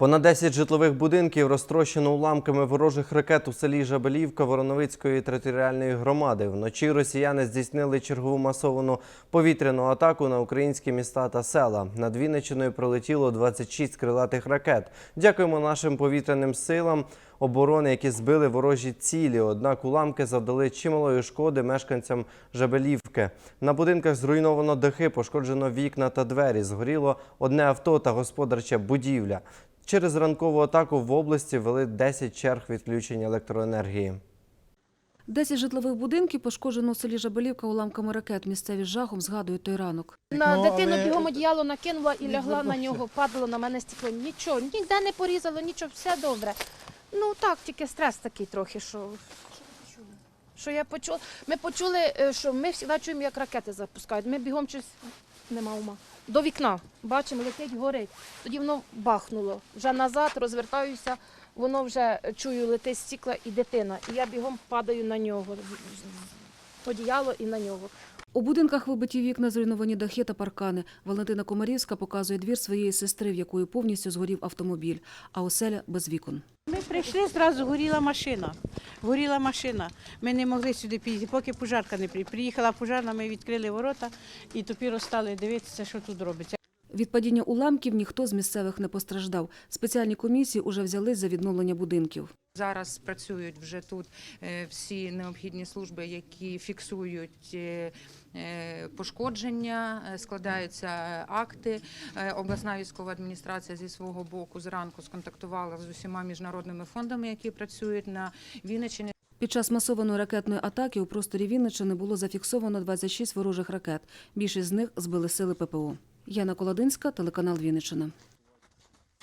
Понад 10 житлових будинків розтрощено уламками ворожих ракет у селі Жабелівка Вороновицької територіальної громади. Вночі росіяни здійснили чергову масовану повітряну атаку на українські міста та села. Над Вінниччиною пролетіло 26 крилатих ракет. Дякуємо нашим повітряним силам оборони, які збили ворожі цілі. Однак уламки завдали чималої шкоди мешканцям Жабелівки. На будинках зруйновано дахи, пошкоджено вікна та двері. Згоріло одне авто та господарча будівля. Через ранкову атаку в області ввели 10 черг відключення електроенергії. Десять житлових будинків пошкоджено у селі Жабелівка уламками ракет. Місцеві з жахом згадують той ранок. На Ну, дитину бігом одіяло накинула і лягла на нього, падало на мене стекло. Нічого, ніде не порізало, нічого, все добре. Ну так, тільки стрес такий трохи, що. Що я почула. Ми почули, е, що ми завжди чуємо, як ракети запускають. Ми бігом щось нема ума. До вікна. Бачимо, летить, горить. Тоді воно бахнуло. Вже назад розвертаюся, воно вже е, чую, летить стікла і дитина. І я бігом падаю на нього. Одіяло і на нього. У будинках вибиті вікна, зруйновані дахи та паркани. Валентина Комарівська показує двір своєї сестри, в якої повністю згорів автомобіль, а оселя без вікон. Ми прийшли, зразу горіла машина. Горіла машина. Ми не могли сюди піти, поки пожарка не приїхала. Приїхала пожарна, ми відкрили ворота і тепер стали дивитися, що тут робиться. Від падіння уламків ніхто з місцевих не постраждав. Спеціальні комісії уже взялись за відновлення будинків. Зараз працюють вже тут е, всі необхідні служби, які фіксують е, е, пошкодження, складаються акти. Обласна військова адміністрація зі свого боку зранку сконтактувала з усіма міжнародними фондами, які працюють на Вінниччині. Під час масованої ракетної атаки у просторі Вінниччини було зафіксовано 26 ворожих ракет. Більшість з них збили сили ППО. Яна Колодинська, телеканал Вінниччина.